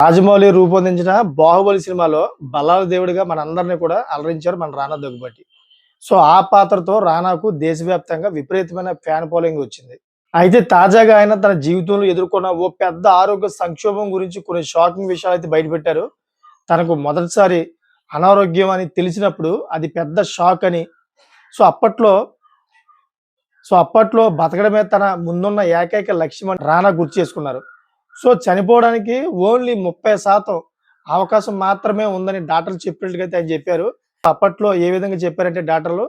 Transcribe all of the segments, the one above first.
రాజమౌళి రూపొందించిన బాహుబలి సినిమాలో బలాల దేవుడిగా మనందరినీ కూడా అలరించారు మన రానా దగ్గుబట్టి. సో ఆ పాత్రతో రానాకు దేశవ్యాప్తంగా విపరీతమైన ఫ్యాన్ ఫాలోయింగ్ వచ్చింది. అయితే తాజాగా ఆయన తన జీవితంలో ఎదుర్కొన్న ఓ పెద్ద ఆరోగ్య సంక్షోభం గురించి కొన్ని షాకింగ్ విషయాలు అయితే బయటపెట్టారు. తనకు మొదటిసారి అనారోగ్యం అని తెలిసినప్పుడు అది పెద్ద షాక్ అని. సో అప్పట్లో సో అప్పట్లో బతకడమే తన ముందున్న ఏకైక లక్ష్యం అని రానా గుర్తు చేసుకున్నారు. సో చనిపోవడానికి ఓన్లీ ముప్పై శాతం అవకాశం మాత్రమే ఉందని డాక్టర్లు చెప్పినట్టుగా అయితే ఆయన చెప్పారు. అప్పట్లో ఏ విధంగా చెప్పారంటే డాక్టర్లు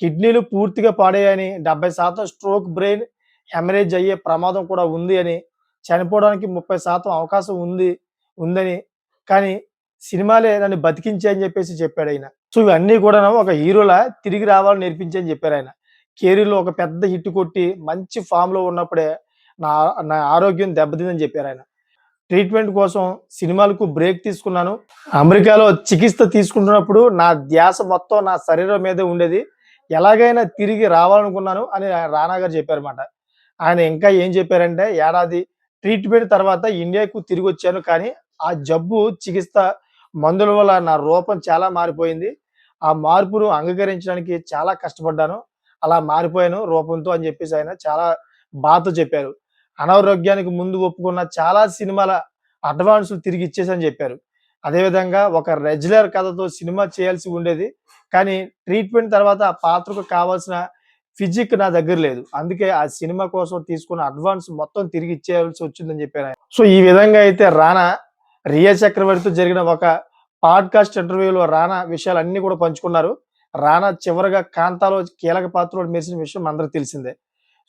కిడ్నీలు పూర్తిగా పాడేయని డెబ్బై శాతం స్ట్రోక్ బ్రెయిన్ హెమరేజ్ అయ్యే ప్రమాదం కూడా ఉంది అని చనిపోవడానికి ముప్పై శాతం అవకాశం ఉంది ఉందని కానీ సినిమాలే నన్ను బతికించాయని చెప్పేసి చెప్పాడు ఆయన. సో ఇవన్నీ కూడా ఒక హీరోలా తిరిగి రావాలని నేర్పించని చెప్పారు ఆయన. కెరీర్లో ఒక పెద్ద హిట్ కొట్టి మంచి ఫామ్లో ఉన్నప్పుడే నా నా ఆరోగ్యం దెబ్బతిందని చెప్పారు ఆయన. ట్రీట్మెంట్ కోసం సినిమాలకు బ్రేక్ తీసుకున్నాను. అమెరికాలో చికిత్స తీసుకుంటున్నప్పుడు నా ధ్యాస మొత్తం నా శరీరం మీదే ఉండేది. ఎలాగైనా తిరిగి రావాలనుకున్నాను అని రానా గారు చెప్పారన్నమాట. ఆయన ఇంకా ఏం చెప్పారంటే ఏడాది ట్రీట్మెంట్ తర్వాత ఇండియాకు తిరిగి వచ్చాను కానీ ఆ జబ్బు చికిత్స మందుల వల్ల నా రూపం చాలా మారిపోయింది. ఆ మార్పును అంగీకరించడానికి చాలా కష్టపడ్డాను. అలా మారిపోయాను రూపంతో అని చెప్పేసి ఆయన చాలా బాధతో చెప్పారు. అనారోగ్యానికి ముందు ఒప్పుకున్న చాలా సినిమాల అడ్వాన్సులు తిరిగి ఇచ్చేసని చెప్పారు. అదేవిధంగా ఒక రెగ్యులర్ కథతో సినిమా చేయాల్సి ఉండేది. కానీ ట్రీట్మెంట్ తర్వాత ఆ పాత్రకు కావాల్సిన ఫిజిక్ నా దగ్గర లేదు. అందుకే ఆ సినిమా కోసం తీసుకున్న అడ్వాన్స్ మొత్తం తిరిగి ఇచ్చేయాల్సి వచ్చిందని చెప్పారు ఆయన. సో ఈ విధంగా అయితే రానా రియా చక్రవర్తితో జరిగిన ఒక పాడ్కాస్ట్ ఇంటర్వ్యూలో రానా విషయాలు అన్ని కూడా పంచుకున్నారు. రానా చివరిగా కాంతాలో కీలక పాత్రలో మెరిసిన విషయం అందరికి తెలిసిందే.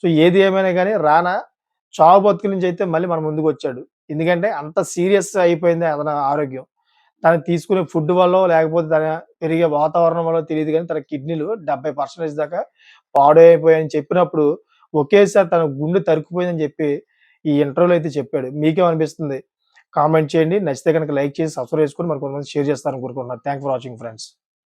సో ఏది ఏమైనా కానీ రానా చావు బతుకు నుంచి అయితే మళ్ళీ మన ముందుకు వచ్చాడు. ఎందుకంటే అంత సీరియస్ అయిపోయింది అతని ఆరోగ్యం. తను తీసుకునే ఫుడ్ వల్ల లేకపోతే తన పెరిగే వాతావరణం వల్ల తెలియదు కానీ తన కిడ్నీలు డెబ్బై పర్సెంటేజ్ దాకా పాడైపోయాయని చెప్పినప్పుడు ఒకేసారి తన గుండె తరుక్కుపోయిందని చెప్పి ఈ ఇంటర్వ్యూలో అయితే చెప్పాడు. మీకేమనిపిస్తుంది? కామెంట్ చేయండి. నచ్చితే కనుక లైక్ చేసి సబ్స్క్రైబ్ చేసుకొని మరి కొంతమంది షేర్ చేస్తారని కోరుకుంటున్నాను. Thank for watching friends.